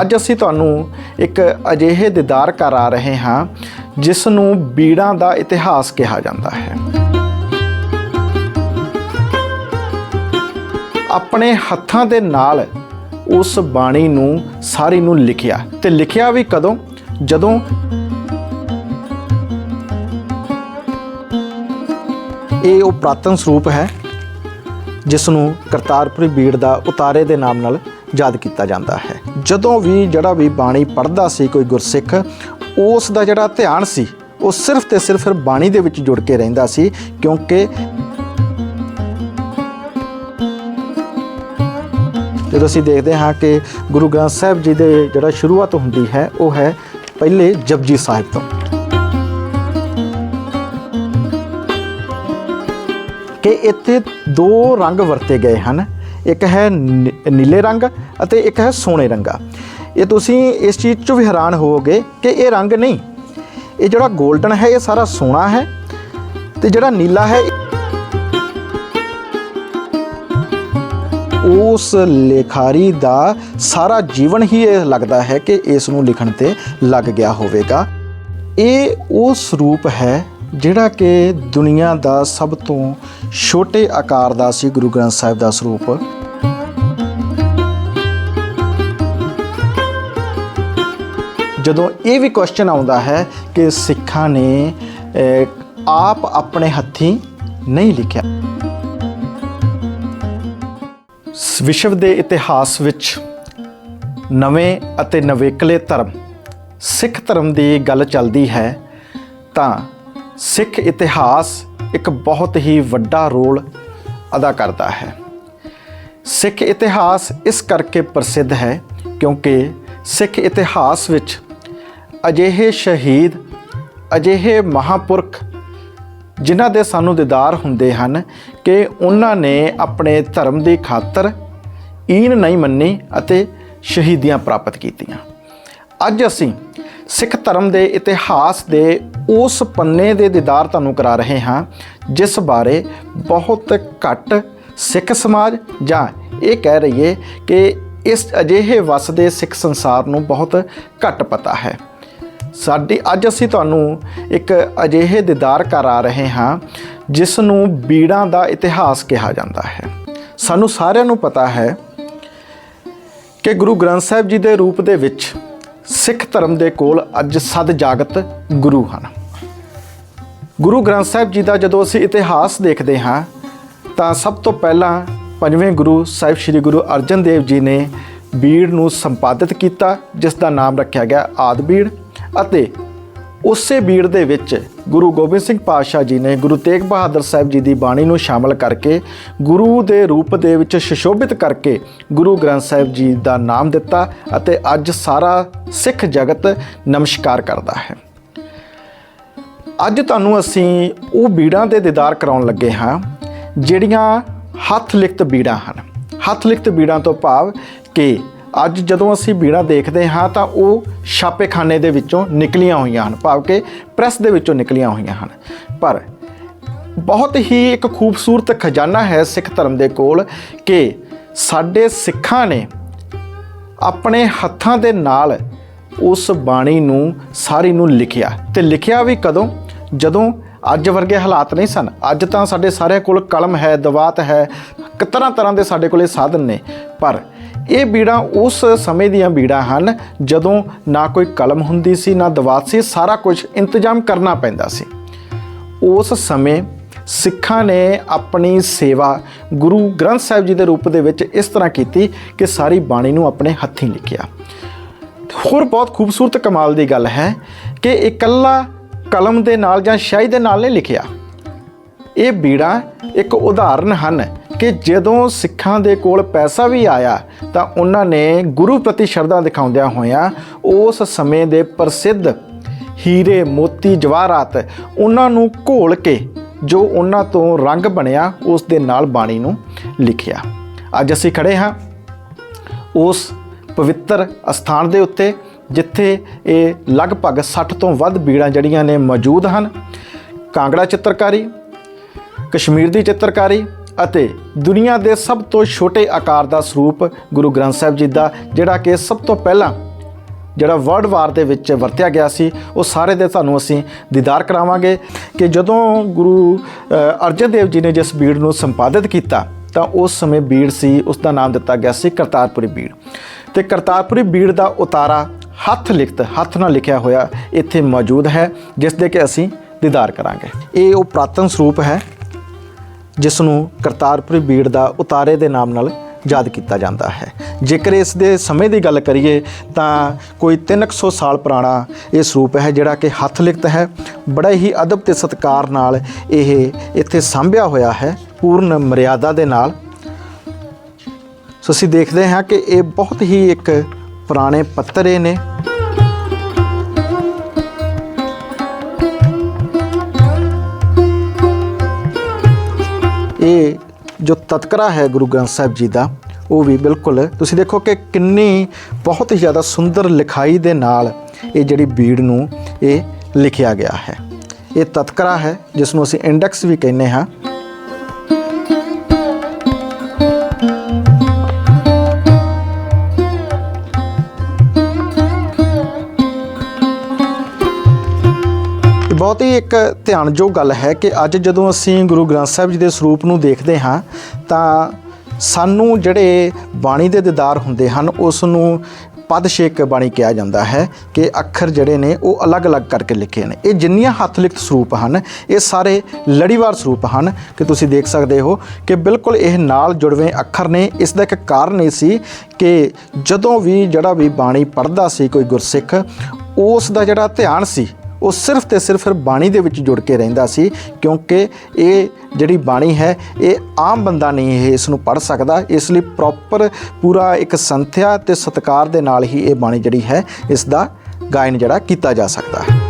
ਅੱਜ ਅਸੀਂ ਤੁਹਾਨੂੰ ਇੱਕ ਅਜਿਹੇ ਦੀਦਾਰ ਕਰਾ ਰਹੇ ਹਾਂ ਜਿਸ ਨੂੰ ਬੀੜਾਂ ਦਾ ਇਤਿਹਾਸ ਕਿਹਾ ਜਾਂਦਾ ਹੈ। ਆਪਣੇ ਹੱਥਾਂ ਦੇ ਨਾਲ ਉਸ ਬਾਣੀ ਨੂੰ, ਸਾਰੀ ਨੂੰ ਲਿਖਿਆ। ਤੇ ਲਿਖਿਆ ਵੀ ਕਦੋਂ? ਜਦੋਂ ਇਹ ਉਹ ਪ੍ਰਾਤਨ ਸਰੂਪ ਹੈ ਜਿਸ ਨੂੰ ਕਰਤਾਰਪੁਰੀ ਬੀੜ ਦਾ ਉਤਾਰੇ ਦੇ ਨਾਮ ਨਾਲ ਯਾਦ ਕੀਤਾ ਜਾਂਦਾ ਹੈ। ਜਦੋਂ ਵੀ ਜਿਹੜਾ ਵੀ ਬਾਣੀ ਪੜ੍ਹਦਾ ਸੀ ਕੋਈ ਗੁਰਸਿੱਖ, ਉਸ ਦਾ ਜਿਹੜਾ ਧਿਆਨ ਸੀ, ਉਹ ਸਿਰਫ ਤੇ ਸਿਰਫ ਬਾਣੀ ਦੇ ਵਿੱਚ ਜੁੜ ਕੇ ਰਹਿੰਦਾ ਸੀ, ਕਿਉਂਕਿ ਜਦੋਂ ਅਸੀਂ ਦੇਖਦੇ ਹਾਂ ਕਿ ਗੁਰੂ ਗ੍ਰੰਥ ਸਾਹਿਬ ਜੀ ਦੇ ਜਿਹੜਾ ਸ਼ੁਰੂਆਤ ਹੁੰਦੀ ਹੈ, ਉਹ ਹੈ ਪਹਿਲੇ ਜਪਜੀ ਸਾਹਿਬ ਤੋਂ। ਕਿ ਇੱਥੇ ਦੋ ਰੰਗ ਵਰਤੇ ਗਏ ਹਨ। ਇੱਕ ਹੈ ਨੀ- ਨੀਲੇ ਰੰਗ ਅਤੇ ਇੱਕ ਹੈ ਸੋਨੇ ਰੰਗਾ। ਇਹ ਤੁਸੀਂ ਇਸ ਚੀਜ਼ 'ਚ ਵੀ ਹੈਰਾਨ ਹੋਵੋਗੇ ਕਿ ਇਹ ਰੰਗ ਨਹੀਂ। ਇਹ ਜਿਹੜਾ 골ਡਨ ਹੈ, ਇਹ ਸਾਰਾ ਸੋਨਾ ਹੈ ਤੇ ਜਿਹੜਾ ਨੀਲਾ ਹੈ, ਉਸ ਲੇਖਾਰੀ ਦਾ ਸਾਰਾ ਜੀਵਨ ਹੀ ਇਹ ਲੱਗਦਾ ਹੈ ਕਿ ਇਸ ਨੂੰ ਲਿਖਣ ਤੇ ਲੱਗ ਗਿਆ ਹੋਵੇਗਾ। ਇਹ ਉਹ ਸਰੂਪ ਹੈ ਜਿਹੜਾ ਕਿ ਦੁਨੀਆ ਦਾ ਸਭ ਤੋਂ ਛੋਟੇ ਆਕਾਰ ਦਾ ਸੀ, ਗੁਰੂ ਗ੍ਰੰਥ ਸਾਹਿਬ ਦਾ ਸਰੂਪ। ਜਦੋਂ ਇਹ ਵੀ ਕੁਐਸਚਨ ਆਉਂਦਾ ਹੈ ਕਿ ਸਿੱਖਾਂ ਨੇ ਆਪ ਆਪਣੇ ਹੱਥੀਂ ਨਹੀਂ ਲਿਖਿਆ। ਵਿਸ਼ਵ ਦੇ ਇਤਿਹਾਸ ਵਿੱਚ ਨਵੇਂ ਅਤੇ ਨਵੇਕਲੇ ਧਰਮ, ਸਿੱਖ ਧਰਮ ਦੀ ਗੱਲ ਚੱਲਦੀ ਹੈ, ਤਾਂ ਸਿੱਖ ਇਤਿਹਾਸ ਇੱਕ ਬਹੁਤ ਹੀ ਵੱਡਾ ਰੋਲ ਅਦਾ ਕਰਦਾ ਹੈ। ਸਿੱਖ ਇਤਿਹਾਸ ਇਸ ਕਰਕੇ ਪ੍ਰਸਿੱਧ ਹੈ ਕਿਉਂਕਿ ਸਿੱਖ ਇਤਿਹਾਸ ਵਿੱਚ ਅਜਿਹੇ ਸ਼ਹੀਦ, ਅਜਿਹੇ ਮਹਾਪੁਰਖ, ਜਿਨ੍ਹਾਂ ਦੇ ਸਾਨੂੰ ਦੀਦਾਰ ਹੁੰਦੇ ਹਨ ਕਿ ਉਹਨਾਂ ਨੇ ਆਪਣੇ ਧਰਮ ਦੀ ਖਾਤਰ ਈਨ ਨਹੀਂ ਮੰਨੀ ਅਤੇ ਸ਼ਹੀਦੀਆਂ ਪ੍ਰਾਪਤ ਕੀਤੀਆਂ। ਅੱਜ ਅਸੀਂ ਸਿੱਖ ਧਰਮ ਦੇ ਇਤਿਹਾਸ ਦੇ ਉਸ ਪੰਨੇ ਦੇ ਦੀਦਾਰ ਤੁਹਾਨੂੰ ਕਰਾ ਰਹੇ ਹਾਂ, ਜਿਸ ਬਾਰੇ ਬਹੁਤ ਘੱਟ ਸਿੱਖ ਸਮਾਜ ਜਾਂ ਇਹ ਕਹਿ ਰਹੀਏ ਕਿ ਇਸ ਅਜਿਹੇ ਵਸਦੇ ਸਿੱਖ ਸੰਸਾਰ ਨੂੰ ਬਹੁਤ ਘੱਟ ਪਤਾ ਹੈ। ਸਾਡੀ ਅੱਜ ਅਸੀਂ ਤੁਹਾਨੂੰ ਇੱਕ ਅਜਿਹੇ ਦੀਦਾਰ ਕਰਾ ਰਹੇ ਹਾਂ ਜਿਸ ਨੂੰ ਬੀੜਾਂ ਦਾ ਇਤਿਹਾਸ ਕਿਹਾ ਜਾਂਦਾ ਹੈ। ਸਾਨੂੰ ਸਾਰਿਆਂ ਨੂੰ ਪਤਾ ਹੈ ਕਿ ਗੁਰੂ ਗ੍ਰੰਥ ਸਾਹਿਬ ਜੀ ਦੇ ਰੂਪ ਦੇ ਵਿੱਚ ਸਿੱਖ ਧਰਮ ਦੇ ਕੋਲ ਅੱਜ ਸਦ ਜਾਗਤ ਗੁਰੂ ਹਨ। ਗੁਰੂ ਗ੍ਰੰਥ ਸਾਹਿਬ ਜੀ ਦਾ ਜਦੋਂ ਅਸੀਂ ਇਤਿਹਾਸ ਦੇਖਦੇ ਹਾਂ, ਤਾਂ ਸਭ ਤੋਂ ਪਹਿਲਾਂ ਪੰਜਵੇਂ ਗੁਰੂ ਸਾਹਿਬ ਸ੍ਰੀ ਗੁਰੂ ਅਰਜਨ ਦੇਵ ਜੀ ਨੇ ਬੀੜ ਨੂੰ ਸੰਪਾਦਿਤ ਕੀਤਾ, ਜਿਸ ਦਾ ਨਾਮ ਰੱਖਿਆ ਗਿਆ ਆਦ ਬੀੜ। ਅਤੇ ਉਸੇ ਬੀੜ ਦੇ ਵਿੱਚ ਗੁਰੂ ਗੋਬਿੰਦ ਸਿੰਘ ਪਾਤਸ਼ਾਹ ਜੀ ਨੇ ਗੁਰੂ ਤੇਗ ਬਹਾਦਰ ਸਾਹਿਬ ਜੀ ਦੀ ਬਾਣੀ ਨੂੰ ਸ਼ਾਮਲ ਕਰਕੇ ਗੁਰੂ ਦੇ ਰੂਪ ਦੇ ਵਿੱਚ ਸੁਸ਼ੋਭਿਤ ਕਰਕੇ ਗੁਰੂ ਗ੍ਰੰਥ ਸਾਹਿਬ ਜੀ ਦਾ ਨਾਮ ਦਿੱਤਾ ਅਤੇ ਅੱਜ ਸਾਰਾ ਸਿੱਖ ਜਗਤ ਨਮਸਕਾਰ ਕਰਦਾ ਹੈ। ਅੱਜ ਤੁਹਾਨੂੰ ਅਸੀਂ ਉਹ ਬੀੜਾਂ ਦੇ ਦੀਦਾਰ ਕਰਾਉਣ ਲੱਗੇ ਹਾਂ, ਜਿਹੜੀਆਂ ਹੱਥ ਲਿਖਤ ਬੀੜਾਂ ਹਨ। ਹੱਥ ਲਿਖਤ ਬੀੜਾਂ ਤੋਂ ਭਾਵ ਕਿ ਅੱਜ ਜਦੋਂ ਅਸੀਂ ਬੀੜਾ ਦੇਖਦੇ ਹਾਂ ਤਾਂ ਉਹ ਛਾਪੇਖਾਨੇ ਦੇ ਵਿੱਚੋਂ ਨਿਕਲੀਆਂ ਹੋਈਆਂ ਹਨ, ਭਾਵ ਕਿ ਪ੍ਰੈਸ ਦੇ ਵਿੱਚੋਂ ਨਿਕਲੀਆਂ ਹੋਈਆਂ ਹਨ। ਪਰ ਬਹੁਤ ਹੀ ਇੱਕ ਖੂਬਸੂਰਤ ਖਜ਼ਾਨਾ ਹੈ ਸਿੱਖ ਧਰਮ ਦੇ ਕੋਲ ਕਿ ਸਾਡੇ ਸਿੱਖਾਂ ਨੇ ਆਪਣੇ ਹੱਥਾਂ ਦੇ ਨਾਲ ਉਸ ਬਾਣੀ ਨੂੰ, ਸਾਰੀ ਨੂੰ ਲਿਖਿਆ। ਤੇ ਲਿਖਿਆ ਵੀ ਕਦੋਂ? ਜਦੋਂ ਅੱਜ ਵਰਗੇ ਹਾਲਾਤ ਨਹੀਂ ਸਨ। ਅੱਜ ਤਾਂ ਸਾਡੇ ਸਾਰਿਆਂ ਕੋਲ ਕਲਮ ਹੈ, ਦਵਾਤ ਹੈ ਤਰ੍ਹਾਂ ਤਰ੍ਹਾਂ ਦੇ ਸਾਡੇ ਕੋਲੇ ਸਾਧਨ ਨੇ। ਪਰ ਇਹ ਬੀੜਾਂ ਉਸ ਸਮੇਂ ਦੀਆਂ ਬੀੜਾਂ ਹਨ ਜਦੋਂ ਨਾ ਕੋਈ ਕਲਮ ਹੁੰਦੀ ਸੀ, ਨਾ ਦਵਾਤ ਸੀ, ਸਾਰਾ ਕੁਝ ਇੰਤਜ਼ਾਮ ਕਰਨਾ ਪੈਂਦਾ ਸੀ। ਉਸ ਸਮੇਂ ਸਿੱਖਾਂ ਨੇ ਆਪਣੀ ਸੇਵਾ ਗੁਰੂ ਗ੍ਰੰਥ ਸਾਹਿਬ ਜੀ ਦੇ ਰੂਪ ਦੇ ਵਿੱਚ ਇਸ ਤਰ੍ਹਾਂ ਕੀਤੀ ਕਿ ਸਾਰੀ ਬਾਣੀ ਨੂੰ ਆਪਣੇ ਹੱਥੀਂ ਲਿਖਿਆ। ਹੋਰ ਬਹੁਤ ਖੂਬਸੂਰਤ ਕਮਾਲ ਦੀ ਗੱਲ ਹੈ ਕਿ ਇਕੱਲਾ ਕਲਮ ਦੇ ਨਾਲ ਜਾਂ ਸ਼ਾਹੀ ਦੇ ਨਾਲ ਨਹੀਂ ਲਿਖਿਆ। ਇਹ ਬੀੜਾ ਇੱਕ ਉਦਾਹਰਨ ਹਨ ਕਿ ਜਦੋਂ ਸਿੱਖਾਂ ਦੇ ਕੋਲ ਪੈਸਾ ਵੀ ਆਇਆ, ਤਾਂ ਉਹਨਾਂ ਨੇ ਗੁਰੂ ਪ੍ਰਤੀ ਸ਼ਰਧਾ ਦਿਖਾਉਂਦਿਆਂ ਹੋਇਆਂ ਉਸ ਸਮੇਂ ਦੇ ਪ੍ਰਸਿੱਧ ਹੀਰੇ ਮੋਤੀ ਜਵਾਹਰਾਤ ਉਹਨਾਂ ਨੂੰ ਘੋਲ ਕੇ ਜੋ ਉਹਨਾਂ ਤੋਂ ਰੰਗ ਬਣਿਆ, ਉਸ ਦੇ ਨਾਲ ਬਾਣੀ ਨੂੰ ਲਿਖਿਆ। ਅੱਜ ਅਸੀਂ ਖੜੇ ਹਾਂ ਉਸ ਪਵਿੱਤਰ ਅਸਥਾਨ ਦੇ ਉੱਤੇ, ਜਿੱਥੇ ਇਹ ਲਗਭਗ 60 ਤੋਂ ਵੱਧ ਬੀੜਾਂ ਜਿਹੜੀਆਂ ਨੇ ਮੌਜੂਦ ਹਨ। ਕਾਂਗੜਾ ਚਿੱਤਰਕਾਰੀ, ਕਸ਼ਮੀਰ ਦੀ ਚਿੱਤਰਕਾਰੀ ਅਤੇ ਦੁਨੀਆ ਦੇ ਸਭ ਤੋਂ ਛੋਟੇ ਆਕਾਰ ਦਾ ਸਰੂਪ ਗੁਰੂ ਗ੍ਰੰਥ ਸਾਹਿਬ ਜੀ ਦਾ, ਜਿਹੜਾ ਕਿ ਸਭ ਤੋਂ ਪਹਿਲਾਂ ਜਿਹੜਾ ਵਰਲਡ ਵਾਰ ਦੇ ਵਿੱਚ ਵਰਤਿਆ ਗਿਆ ਸੀ, ਉਹ ਸਾਰੇ ਦੇ ਤੁਹਾਨੂੰ ਅਸੀਂ ਦੀਦਾਰ ਕਰਾਵਾਂਗੇ ਕਿ ਜਦੋਂ ਗੁਰੂ ਅਰਜਨ ਦੇਵ ਜੀ ਨੇ ਜਿਸ ਬੀੜ ਨੂੰ ਸੰਪਾਦਿਤ ਕੀਤਾ, ਤਾਂ ਉਸ ਸਮੇਂ ਬੀੜ ਸੀ, ਉਸ ਦਾ ਨਾਮ ਦਿੱਤਾ ਗਿਆ ਸੀ ਕਰਤਾਰਪੁਰੀ ਬੀੜ। ਤੇ ਕਰਤਾਰਪੁਰੀ ਬੀੜ ਦਾ ਉਤਾਰਾ ਹੱਥ ਲਿਖਤ, ਹੱਥ ਨਾਲ ਲਿਖਿਆ ਹੋਇਆ ਇੱਥੇ ਮੌਜੂਦ ਹੈ, ਜਿਸ ਦੇ ਕਿ ਅਸੀਂ ਦੀਦਾਰ ਕਰਾਂਗੇ। ਇਹ ਉਹ ਪ੍ਰਾਤਨ ਸਰੂਪ ਹੈ ਜਿਸ ਨੂੰ ਕਰਤਾਰਪੁਰੀ ਬੀੜ ਦਾ ਉਤਾਰੇ ਦੇ ਨਾਮ ਨਾਲ ਯਾਦ ਕੀਤਾ ਜਾਂਦਾ ਹੈ। ਜੇਕਰ ਇਸ ਦੇ ਸਮੇਂ ਦੀ ਗੱਲ ਕਰੀਏ, ਤਾਂ ਕੋਈ 300 ਸਾਲ ਪੁਰਾਣਾ ਇਹ ਸਰੂਪ ਹੈ ਜਿਹੜਾ ਕਿ ਹੱਥ ਲਿਖਤ ਹੈ। ਬੜਾ ਹੀ ਅਦਬ ਤੇ ਸਤਿਕਾਰ ਨਾਲ ਇਹ ਇੱਥੇ ਸਾਂਭਿਆ ਹੋਇਆ ਹੈ, ਪੂਰਨ ਮਰਿਆਦਾ ਦੇ ਨਾਲ। ਸੋ ਅਸੀਂ ਦੇਖਦੇ ਹਾਂ ਕਿ ਇਹ ਬਹੁਤ ਹੀ ਇੱਕ ਪੁਰਾਣੇ ਪੱਤਰੇ ਨੇ। ਇਹ ਜੋ ਤਤਕਰਾ ਹੈ ਗੁਰੂ ਗ੍ਰੰਥ ਸਾਹਿਬ ਜੀ ਦਾ, ਉਹ ਵੀ ਬਿਲਕੁਲ ਤੁਸੀਂ ਦੇਖੋ ਕਿ ਕਿੰਨੀ ਬਹੁਤ ਹੀ ਜ਼ਿਆਦਾ ਸੁੰਦਰ ਲਿਖਾਈ ਦੇ ਨਾਲ ਇਹ ਜਿਹੜੀ ਬੀੜ ਨੂੰ ਇਹ ਲਿਖਿਆ ਗਿਆ ਹੈ। ਇਹ ਤਤਕਰਾ ਹੈ ਜਿਸ ਨੂੰ ਅਸੀਂ ਇੰਡੈਕਸ ਵੀ ਕਹਿੰਦੇ ਹਾਂ। ਬਹੁਤ ਹੀ ਇੱਕ ਧਿਆਨਯੋਗ ਗੱਲ ਹੈ ਕਿ ਅੱਜ ਜਦੋਂ ਅਸੀਂ ਗੁਰੂ ਗ੍ਰੰਥ ਸਾਹਿਬ ਜੀ ਦੇ ਸਰੂਪ ਨੂੰ ਦੇਖਦੇ ਹਾਂ, ਤਾਂ ਸਾਨੂੰ ਜਿਹੜੇ ਬਾਣੀ ਦੇ ਦੀਦਾਰ ਹੁੰਦੇ ਹਨ ਉਸ ਨੂੰ ਪਦ ਸ਼ੇਕ ਬਾਣੀ ਕਿਹਾ ਜਾਂਦਾ ਹੈ ਕਿ ਅੱਖਰ ਜਿਹੜੇ ਨੇ ਉਹ ਅਲੱਗ-ਅਲੱਗ ਕਰਕੇ ਲਿਖੇ ਨੇ। ਇਹ ਜਿੰਨੀਆਂ ਹੱਥ ਲਿਖਤ ਸਰੂਪ ਹਨ, ਇਹ ਸਾਰੇ ਲੜੀਵਾਰ ਸਰੂਪ ਹਨ ਕਿ ਤੁਸੀਂ ਦੇਖ ਸਕਦੇ ਹੋ ਕਿ ਬਿਲਕੁਲ ਇਹ ਨਾਲ ਜੁੜਵੇਂ ਅੱਖਰ ਨੇ। ਇਸ ਦਾ ਇੱਕ ਕਾਰਨ ਇਹ ਸੀ ਕਿ ਜਦੋਂ ਵੀ ਜਿਹੜਾ ਵੀ ਬਾਣੀ ਪੜ੍ਹਦਾ ਸੀ ਕੋਈ ਗੁਰਸਿੱਖ, ਉਸ ਦਾ ਜਿਹੜਾ ਧਿਆਨ ਸੀ ਉਹ ਸਿਰਫ ਤੇ ਸਿਰਫ ਫਿਰ ਬਾਣੀ ਦੇ ਵਿੱਚ ਜੁੜ ਕੇ ਰਹਿੰਦਾ ਸੀ, ਕਿਉਂਕਿ ਇਹ ਜਿਹੜੀ ਬਾਣੀ ਹੈ, ਇਹ ਆਮ ਬੰਦਾ ਨਹੀਂ ਇਹ ਇਸ ਨੂੰ ਪੜ੍ਹ ਸਕਦਾ। ਇਸ ਲਈ ਪ੍ਰੋਪਰ ਪੂਰਾ ਇੱਕ ਸੰਥਿਆ ਤੇ ਸਤਕਾਰ ਦੇ ਨਾਲ ਹੀ ਇਹ ਬਾਣੀ ਜਿਹੜੀ ਹੈ ਇਸ ਦਾ ਗਾਇਨ ਜਿਹੜਾ ਕੀਤਾ ਜਾ ਸਕਦਾ। ਹੈ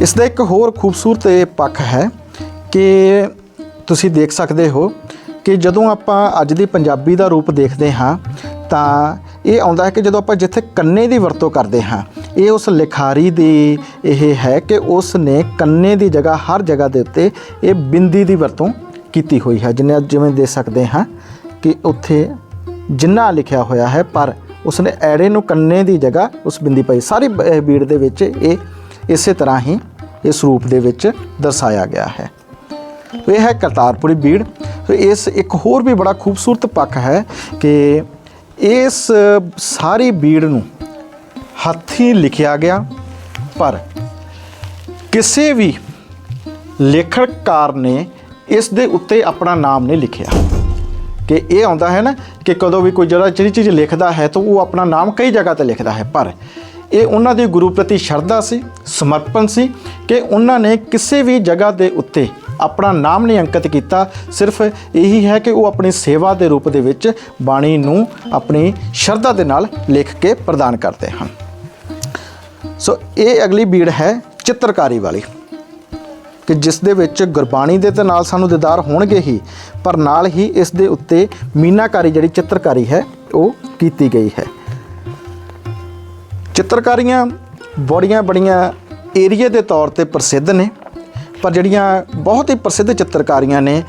ਇਸ ਦਾ ਇੱਕ ਹੋਰ ਖੂਬਸੂਰਤ ਪੱਖ ਹੈ ਕਿ ਤੁਸੀਂ ਦੇਖ ਸਕਦੇ ਹੋ ਕਿ ਜਦੋਂ ਆਪਾਂ ਅੱਜ ਦੀ ਪੰਜਾਬੀ ਦਾ ਰੂਪ ਦੇਖਦੇ ਹਾਂ, ਤਾਂ ਇਹ ਆਉਂਦਾ ਹੈ ਕਿ ਜਦੋਂ ਆਪਾਂ ਜਿੱਥੇ ਕੰਨੇ ਦੀ ਵਰਤੋਂ ਕਰਦੇ ਹਾਂ, ਇਹ ਉਸ ਲਿਖਾਰੀ ਦੀ ਇਹ ਹੈ ਕਿ ਉਸ ਨੇ ਕੰਨੇ ਦੀ ਜਗ੍ਹਾ ਹਰ ਜਗ੍ਹਾ ਦੇ ਉੱਤੇ ਇਹ ਬਿੰਦੀ ਦੀ ਵਰਤੋਂ ਕੀਤੀ ਹੋਈ ਹੈ। ਜਿਵੇਂ ਜਿਵੇਂ ਦੇਖ ਸਕਦੇ ਹਾਂ ਕਿ ਉੱਥੇ ਜਿੰਨਾ ਲਿਖਿਆ ਹੋਇਆ ਹੈ, ਪਰ ਉਸਨੇ ਐੜੇ ਨੂੰ ਕੰਨੇ ਦੀ ਜਗ੍ਹਾ ਉਸ ਬਿੰਦੀ ਪਾਈ। ਸਾਰੀ ਬੀੜ ਦੇ ਵਿੱਚ ਇਹ ਇਸੇ ਤਰ੍ਹਾਂ ਹੀ ਇਸ ਰੂਪ ਦੇ ਵਿੱਚ ਦਰਸਾਇਆ ਗਿਆ ਹੈ। ਇਹ ਹੈ ਕਰਤਾਰਪੁਰੀ ਬੀੜ। ਇਸ ਇੱਕ ਹੋਰ ਵੀ ਬੜਾ ਖੂਬਸੂਰਤ ਪੱਖ ਹੈ ਕਿ ਇਸ ਸਾਰੀ ਬੀੜ ਨੂੰ ਹੱਥੀਂ ਲਿਖਿਆ ਗਿਆ, ਪਰ ਕਿਸੇ ਵੀ ਲੇਖਕਕਾਰ ਨੇ ਇਸ ਦੇ ਉੱਤੇ ਆਪਣਾ ਨਾਮ ਨਹੀਂ ਲਿਖਿਆ। ਕਿ ਇਹ ਆਉਂਦਾ ਹੈ ਨਾ ਕਿ ਕਦੋਂ ਵੀ ਕੋਈ ਜਿਹੜਾ ਜਿਹੜੀ ਚੀਜ਼ ਲਿਖਦਾ ਹੈ ਤਾਂ ਉਹ ਆਪਣਾ ਨਾਮ ਕਈ ਜਗ੍ਹਾ ਤੇ ਲਿਖਦਾ ਹੈ, ਪਰ ਇਹ ਉਹਨਾਂ ਦੀ ਗੁਰੂ ਪ੍ਰਤੀ ਸ਼ਰਧਾ ਸੀ, ਸਮਰਪਣ ਸੀ ਕਿ ਉਹਨਾਂ ਨੇ ਕਿਸੇ ਵੀ ਜਗ੍ਹਾ ਦੇ ਉੱਤੇ ਆਪਣਾ ਨਾਮ ਨਹੀਂ ਅੰਕਿਤ ਕੀਤਾ, ਸਿਰਫ ਇਹੀ ਹੈ ਕਿ ਉਹ ਆਪਣੀ ਸੇਵਾ ਦੇ ਰੂਪ ਦੇ ਵਿੱਚ ਬਾਣੀ ਨੂੰ ਆਪਣੀ ਸ਼ਰਧਾ ਦੇ ਨਾਲ ਲਿਖ ਕੇ ਪ੍ਰਦਾਨ ਕਰਦੇ ਹਨ। ਸੋ ਇਹ ਅਗਲੀ ਬੀੜ ਹੈ ਚਿੱਤਰਕਾਰੀ ਵਾਲੀ, ਕਿ ਜਿਸ ਦੇ ਵਿੱਚ ਗੁਰਬਾਣੀ ਦੇ ਤੇ ਨਾਲ ਸਾਨੂੰ ਦਿਦਾਰ ਹੋਣਗੇ ਹੀ, ਪਰ ਨਾਲ ਹੀ ਇਸ ਦੇ ਉੱਤੇ ਮੀਨਾਕਾਰੀ ਜਿਹੜੀ ਚਿੱਤਰਕਾਰੀ ਹੈ, ਉਹ ਕੀਤੀ ਗਈ ਹੈ। ਚਿੱਤਰਕਾਰੀਆਂ ਬੜੀਆਂ ਬੜੀਆਂ ਏਰੀਏ ਦੇ ਤੌਰ ਤੇ ਪ੍ਰਸਿੱਧ ਨੇ। ਪਰ ਜਿਹੜੀਆਂ ਬਹੁਤ ਹੀ ਪ੍ਰਸਿੱਧ ਚਿੱਤਰਕਾਰੀਆਂ ਨੇ,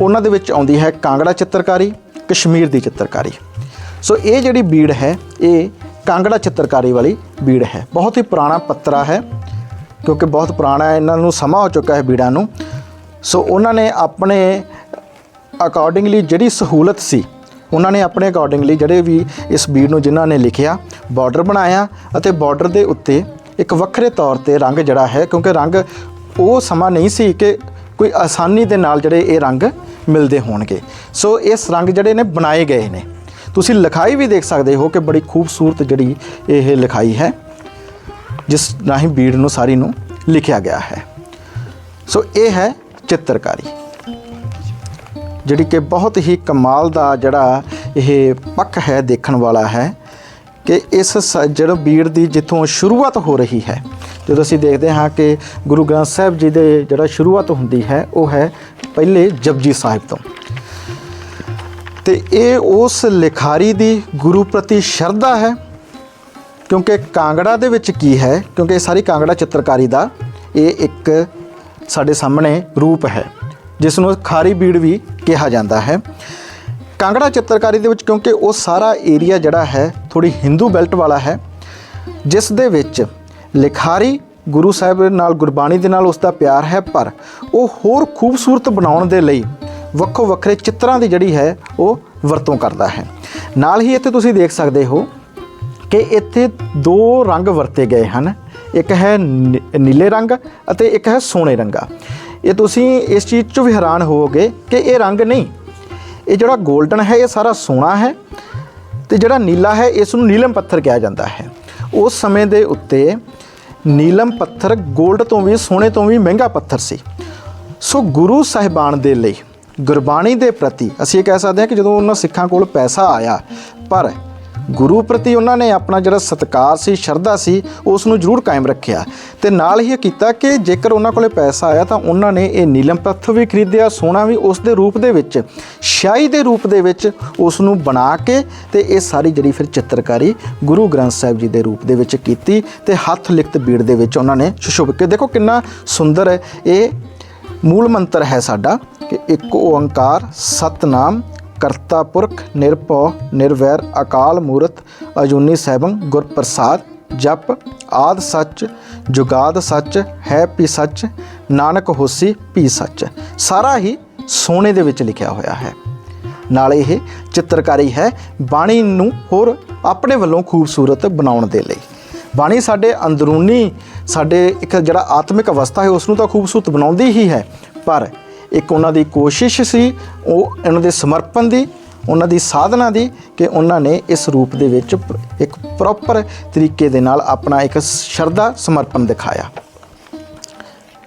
ਉਹਨਾਂ ਦੇ ਵਿੱਚ ਆਉਂਦੀ ਹੈ ਕਾਂਗੜਾ ਚਿੱਤਰਕਾਰੀ, ਕਸ਼ਮੀਰ ਦੀ ਚਿੱਤਰਕਾਰੀ। ਸੋ ਇਹ ਜਿਹੜੀ ਬੀੜ ਹੈ, ਇਹ ਕਾਂਗੜਾ ਚਿੱਤਰਕਾਰੀ ਵਾਲੀ ਬੀੜ ਹੈ। ਬਹੁਤ ਹੀ ਪੁਰਾਣਾ ਪੱਤਰਾ ਹੈ, ਕਿਉਂਕਿ ਬਹੁਤ ਪੁਰਾਣਾ ਹੈ, ਇਹਨਾਂ ਨੂੰ ਸਮਾਂ ਹੋ ਚੁੱਕਾ ਹੈ ਬੀੜਾਂ ਨੂੰ। ਸੋ ਉਹਨਾਂ ਨੇ ਆਪਣੇ ਅਕੋਰਡਿੰਗਲੀ ਜਿਹੜੀ ਸਹੂਲਤ ਸੀ, ਉਹਨਾਂ ਨੇ ਆਪਣੇ ਅਕੋਰਡਿੰਗਲੀ ਜਿਹੜੇ ਵੀ ਇਸ ਬੀੜ ਨੂੰ ਜਿਨ੍ਹਾਂ ਨੇ ਲਿਖਿਆ ਬਾਰਡਰ ਬਣਾਇਆ ਅਤੇ ਬਾਰਡਰ ਦੇ ਉੱਤੇ ਇੱਕ ਵੱਖਰੇ ਤੌਰ ਤੇ ਰੰਗ ਜਿਹੜਾ ਹੈ, ਕਿਉਂਕਿ ਰੰਗ ਉਹ ਸਮਾਂ ਨਹੀਂ ਸੀ ਕਿ ਕੋਈ ਆਸਾਨੀ ਦੇ ਨਾਲ ਜਿਹੜੇ ਇਹ ਰੰਗ ਮਿਲਦੇ ਹੋਣਗੇ। ਸੋ ਇਸ ਰੰਗ ਜਿਹੜੇ ਨੇ ਬਣਾਏ ਗਏ ਨੇ। ਤੁਸੀਂ ਲਿਖਾਈ ਵੀ ਦੇਖ ਸਕਦੇ ਹੋ ਕਿ ਬੜੀ ਖੂਬਸੂਰਤ ਜਿਹੜੀ ਇਹ ਲਿਖਾਈ ਹੈ, ਜਿਸ ਰਾਹੀਂ ਬੀੜ ਨੂੰ, ਸਾਰੀ ਨੂੰ ਲਿਖਿਆ ਗਿਆ ਹੈ। ਸੋ ਇਹ ਹੈ ਚਿੱਤਰਕਾਰੀ, ਜਿਹੜੀ ਕਿ ਬਹੁਤ ਹੀ ਕਮਾਲ ਦਾ ਜਿਹੜਾ ਇਹ ਪੱਖ ਹੈ, ਦੇਖਣ ਵਾਲਾ ਹੈ ਕਿ ਇਸ ਸ- ਜਿਹੜਾ ਬੀੜ ਦੀ ਜਿੱਥੋਂ ਸ਼ੁਰੂਆਤ ਹੋ ਰਹੀ ਹੈ ਜਦੋਂ ਅਸੀਂ ਦੇਖਦੇ ਹਾਂ ਕਿ ਗੁਰੂ ਗ੍ਰੰਥ ਸਾਹਿਬ ਜੀ ਦੇ ਜਿਹੜਾ ਸ਼ੁਰੂਆਤ ਹੁੰਦੀ ਹੈ, ਉਹ ਹੈ ਪਹਿਲੇ ਜਪਜੀ ਸਾਹਿਬ ਤੋਂ। ਤੇ ਇਹ ਉਸ ਲਿਖਾਰੀ ਦੀ ਗੁਰੂ ਪ੍ਰਤੀ ਸ਼ਰਧਾ ਹੈ, ਕਿਉਂਕਿ ਕਾਂਗੜਾ ਦੇ ਵਿੱਚ ਕੀ ਹੈ, ਕਿਉਂਕਿ ਇਹ ਸਾਰੀ ਕਾਂਗੜਾ ਚਿੱਤਰਕਾਰੀ ਦਾ ਇਹ ਇੱਕ ਸਾਡੇ ਸਾਹਮਣੇ ਰੂਪ ਹੈ, ਜਿਸ ਨੂੰ ਖਾਰੀ ਬੀੜ ਵੀ ਕਿਹਾ ਜਾਂਦਾ ਹੈ। ਕਾਂਗੜਾ ਚਿੱਤਰਕਾਰੀ ਦੇ ਵਿੱਚ ਕਿਉਂਕਿ ਉਹ ਸਾਰਾ ਏਰੀਆ ਜਿਹੜਾ ਹੈ ਥੋੜੀ ਹਿੰਦੂ ਬੈਲਟ ਵਾਲਾ ਹੈ, ਜਿਸ ਦੇ ਵਿੱਚ ਲਿਖਾਰੀ ਗੁਰੂ ਸਾਹਿਬ ਨਾਲ, ਗੁਰਬਾਣੀ ਦੇ ਨਾਲ ਉਸ ਦਾ ਪਿਆਰ ਹੈ, ਪਰ ਉਹ ਹੋਰ ਖੂਬਸੂਰਤ ਬਣਾਉਣ ਦੇ ਲਈ ਵੱਖੋ ਵੱਖਰੇ ਚਿੱਤਰਾਂ ਦੀ ਜਿਹੜੀ ਹੈ, ਉਹ ਵਰਤੋਂ ਕਰਦਾ ਹੈ। ਨਾਲ ਹੀ ਇੱਥੇ ਤੁਸੀਂ ਦੇਖ ਸਕਦੇ ਹੋ ਕਿ ਇੱਥੇ ਦੋ ਰੰਗ ਵਰਤੇ ਗਏ ਹਨ। ਇੱਕ ਹੈ ਨੀ- ਨੀਲੇ ਰੰਗ ਅਤੇ ਇੱਕ ਹੈ ਸੋਨੇ ਰੰਗਾ। ਇਹ ਤੁਸੀਂ ਇਸ ਚੀਜ਼ 'ਚੋਂ ਵੀ ਹੈਰਾਨ ਹੋਵੋਗੇ ਕਿ ਇਹ ਰੰਗ ਨਹੀਂ। ਇਹ ਜਿਹੜਾ 골ਡਨ ਹੈ, ਇਹ ਸਾਰਾ ਸੋਨਾ ਹੈ ਤੇ ਜਿਹੜਾ ਨੀਲਾ ਹੈ, ਇਸ ਨੂੰ ਨੀਲਮ ਪੱਥਰ ਕਿਹਾ ਜਾਂਦਾ ਹੈ। ਉਸ ਸਮੇਂ ਦੇ ਉੱਤੇ ਨੀਲਮ ਪੱਥਰ 골ਡ ਤੋਂ ਵੀ ਸੋਨੇ ਤੋਂ ਵੀ ਮਹਿੰਗਾ ਪੱਥਰ ਸੀ। ਸੋ ਗੁਰੂ ਸਾਹਿਬਾਨ ਦੇ ਲਈ ਗੁਰਬਾਣੀ ਦੇ ਪ੍ਰਤੀ ਅਸੀਂ ਇਹ ਕਹਿ ਸਕਦੇ ਹਾਂ ਕਿ ਜਦੋਂ ਉਹਨਾਂ ਸਿੱਖਾਂ ਕੋਲ ਪੈਸਾ ਆਇਆ, ਪਰ ਗੁਰੂ ਪ੍ਰਤੀ ਉਹਨਾਂ ਨੇ ਆਪਣਾ ਜਿਹੜਾ ਸਤਿਕਾਰ ਸੀ, ਸ਼ਰਧਾ ਸੀ ਉਸ ਨੂੰ ਜ਼ਰੂਰ ਕਾਇਮ ਰੱਖਿਆ। ਤੇ ਨਾਲ ਹੀ ਇਹ ਕੀਤਾ ਕਿ ਜੇਕਰ ਉਹਨਾਂ ਕੋਲੇ ਪੈਸਾ ਆਇਆ ਤਾਂ ਉਹਨਾਂ ਨੇ ਇਹ ਨੀਲਮ ਪੱਥਰ ਵੀ ਖਰੀਦਿਆ, ਸੋਨਾ ਵੀ ਉਸ ਦੇ ਰੂਪ ਦੇ ਵਿੱਚ, ਸ਼ਾਹੀ ਦੇ ਰੂਪ ਦੇ ਵਿੱਚ ਉਸ ਨੂੰ ਬਣਾ ਕੇ ਤੇ ਇਹ ਸਾਰੀ ਜਿਹੜੀ ਫਿਰ ਚਿੱਤਰਕਾਰੀ ਗੁਰੂ ਗ੍ਰੰਥ ਸਾਹਿਬ ਜੀ ਦੇ ਰੂਪ ਦੇ ਵਿੱਚ ਕੀਤੀ ਤੇ ਹੱਥ ਲਿਖਤ ਬੀੜ ਦੇ ਵਿੱਚ ਉਹਨਾਂ ਨੇ ਸ਼ੁਭ ਕੇ ਦੇਖੋ ਕਿੰਨਾ ਸੁੰਦਰ ਹੈ ਇਹ ਮੂਲ ਮੰਤਰ ਹੈ ਸਾਡਾ ਕਿ ਇੱਕ ਓੰਕਾਰ ਸਤਨਾਮ ਕਰਤਾ ਪੁਰਖ ਨਿਰਭਉ, ਨਿਰਵੈਰ, ਅਕਾਲ ਮੂਰਤ, ਅਜੂਨੀ ਸੈਭੰ ਗੁਰ ਪ੍ਰਸਾਦ ਜਪ, ਆਦ ਸੱਚ, ਜੁਗਾਦ ਸੱਚ, ਹੈ ਪੀ ਸੱਚ, ਨਾਨਕ ਹੋਸੀ, ਪੀ ਸੱਚ। ਸਾਰਾ ਹੀ ਸੋਨੇ ਦੇ ਵਿੱਚ ਲਿਖਿਆ ਹੋਇਆ ਹੈ। ਨਾਲ ਇਹ ਚਿੱਤਰਕਾਰੀ ਹੈ ਬਾਣੀ ਨੂੰ ਹੋਰ ਆਪਣੇ ਵੱਲੋਂ ਖੂਬਸੂਰਤ ਬਣਾਉਣ ਦੇ ਲਈ। ਬਾਣੀ ਸਾਡੇ ਅੰਦਰੂਨੀ, ਸਾਡੇ ਇੱਕ ਜਿਹੜਾ ਆਤਮਿਕ ਅਵਸਥਾ ਹੈ ਉਸ ਨੂੰ ਤਾਂ ਖੂਬਸੂਰਤ ਬਣਾਉਂਦੀ ਹੀ ਹੈ, ਪਰ ਇੱਕ ਉਹਨਾਂ ਦੀ ਕੋਸ਼ਿਸ਼ ਸੀ, ਉਹ ਇਹਨਾਂ ਦੇ ਸਮਰਪਣ ਦੀ, ਉਹਨਾਂ ਦੀ ਸਾਧਨਾ ਦੀ ਕਿ ਉਹਨਾਂ ਨੇ ਇਸ ਰੂਪ ਦੇ ਵਿੱਚ ਇੱਕ ਪ੍ਰੋਪਰ ਤਰੀਕੇ ਦੇ ਨਾਲ ਆਪਣਾ ਇੱਕ ਸ਼ਰਧਾ ਸਮਰਪਣ ਦਿਖਾਇਆ।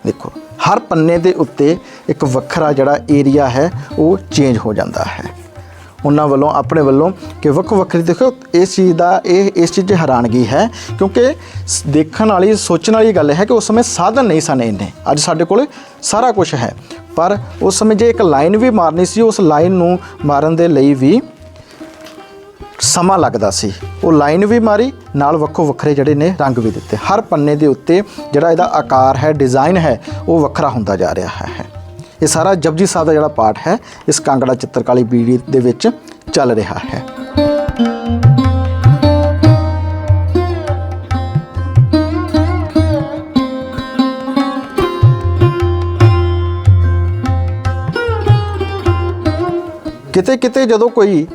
ਦੇਖੋ, ਹਰ ਪੰਨੇ ਦੇ ਉੱਤੇ ਇੱਕ ਵੱਖਰਾ ਜਿਹੜਾ ਏਰੀਆ ਹੈ, ਉਹ ਚੇਂਜ ਹੋ ਜਾਂਦਾ ਹੈ। ਉਹਨਾਂ ਵੱਲੋਂ, ਆਪਣੇ ਵੱਲੋਂ ਕਿ ਵੱਖ ਵੱਖਰੀ ਦੇਖੋ, ਇਸ ਚੀਜ਼ ਦਾ, ਇਹ, ਇਸ ਚੀਜ਼ 'ਚ ਹੈਰਾਨਗੀ ਹੈ, ਕਿਉਂਕਿ ਦੇਖਣ ਵਾਲੀ, ਸੋਚਣ ਵਾਲੀ ਗੱਲ ਹੈ ਕਿ ਉਸ ਸਮੇਂ ਸਾਧਨ ਨਹੀਂ ਸਨ ਇੰਨੇ। ਅੱਜ ਸਾਡੇ ਕੋਲ ਸਾਰਾ ਕੁਝ ਹੈ। ਪਰ ਉਸ ਸਮੇਂ ਜੇ ਇੱਕ ਲਾਈਨ ਵੀ ਮਾਰਨੀ ਸੀ, ਉਸ ਲਾਈਨ ਨੂੰ ਮਾਰਨ ਦੇ ਲਈ ਵੀ ਸਮਾਂ ਲੱਗਦਾ ਸੀ। ਉਹ ਲਾਈਨ ਵੀ ਮਾਰੀ, ਨਾਲ ਵੱਖੋ ਵੱਖਰੇ ਜਿਹੜੇ ਨੇ ਰੰਗ ਵੀ ਦਿੱਤੇ। ਹਰ ਪੰਨੇ ਦੇ ਉੱਤੇ ਜਿਹੜਾ ਇਹਦਾ ਆਕਾਰ ਹੈ, ਡਿਜ਼ਾਈਨ ਹੈ, ਉਹ ਵੱਖਰਾ ਹੁੰਦਾ ਜਾ ਰਿਹਾ ਹੈ। ਇਹ ਸਾਰਾ ਜਪਜੀ ਸਾਹਿਬ ਦਾ ਜਿਹੜਾ ਪਾਠ ਹੈ, ਇਸ ਕਾਂਗੜਾ ਚਿੱਤਰਕਾਲੀ ਬੀੜੀ ਦੇ ਵਿੱਚ ਚੱਲ ਰਿਹਾ ਹੈ। ਕਿਤੇ ਕਿਤੇ ਜਦੋਂ ਕੋਈ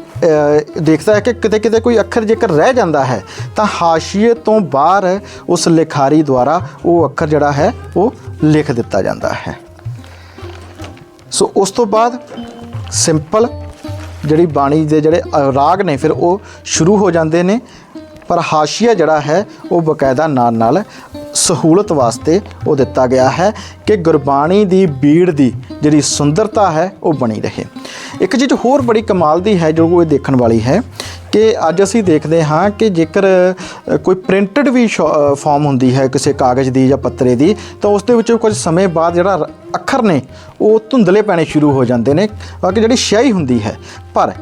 ਦੇਖਦਾ ਹੈ ਕਿ ਕਿਤੇ ਕਿਤੇ ਕੋਈ ਅੱਖਰ ਜੇਕਰ ਰਹਿ ਜਾਂਦਾ ਹੈ, ਤਾਂ ਹਾਸ਼ੀਏ ਤੋਂ ਬਾਹਰ ਉਸ ਲਿਖਾਰੀ ਦੁਆਰਾ ਉਹ ਅੱਖਰ ਜਿਹੜਾ ਹੈ, ਉਹ ਲਿਖ ਦਿੱਤਾ ਜਾਂਦਾ ਹੈ। ਸੋ ਉਸ ਤੋਂ ਬਾਅਦ ਸਿੰਪਲ ਜਿਹੜੀ ਬਾਣੀ ਦੇ ਜਿਹੜੇ ਰਾਗ ਨੇ, ਫਿਰ ਉਹ ਸ਼ੁਰੂ ਹੋ ਜਾਂਦੇ ਨੇ। ਪਰ ਹਾਸ਼ੀਆ ਜਿਹੜਾ ਹੈ, ਉਹ ਬਕਾਇਦਾ ਨਾਲ ਨਾਲ ਸਹੂਲਤ ਵਾਸਤੇ ਉਹ ਦਿੱਤਾ ਗਿਆ ਹੈ ਕਿ ਗੁਰਬਾਣੀ ਦੀ ਬੀੜ ਦੀ ਜਿਹੜੀ ਸੁੰਦਰਤਾ ਹੈ, ਉਹ ਬਣੀ ਰਹੇ। ਇੱਕ ਚੀਜ਼ ਹੋਰ ਬੜੀ ਕਮਾਲ ਦੀ ਹੈ ਜੋ ਇਹ ਦੇਖਣ ਵਾਲੀ ਹੈ ਕਿ ਅੱਜ ਅਸੀਂ ਦੇਖਦੇ ਹਾਂ ਕਿ ਜੇਕਰ ਕੋਈ ਪ੍ਰਿੰਟਡ ਵੀ ਫਾਰਮ ਹੁੰਦੀ ਹੈ ਕਿਸੇ ਕਾਗਜ਼ ਦੀ ਜਾਂ ਪੱਤਰੇ ਦੀ, ਤਾਂ ਉਸ ਦੇ ਵਿੱਚ ਕੁਝ ਸਮੇਂ ਬਾਅਦ ਜਿਹੜਾ ਅੱਖਰ ਨੇ, ਉਹ ਧੁੰਦਲੇ ਪੈਣੇ ਸ਼ੁਰੂ ਹੋ ਜਾਂਦੇ ਨੇ। ਬਾਕੀ ਜਿਹੜੀ ਸਿਆਹੀ ਹੁੰਦੀ ਹੈ। ਪਰ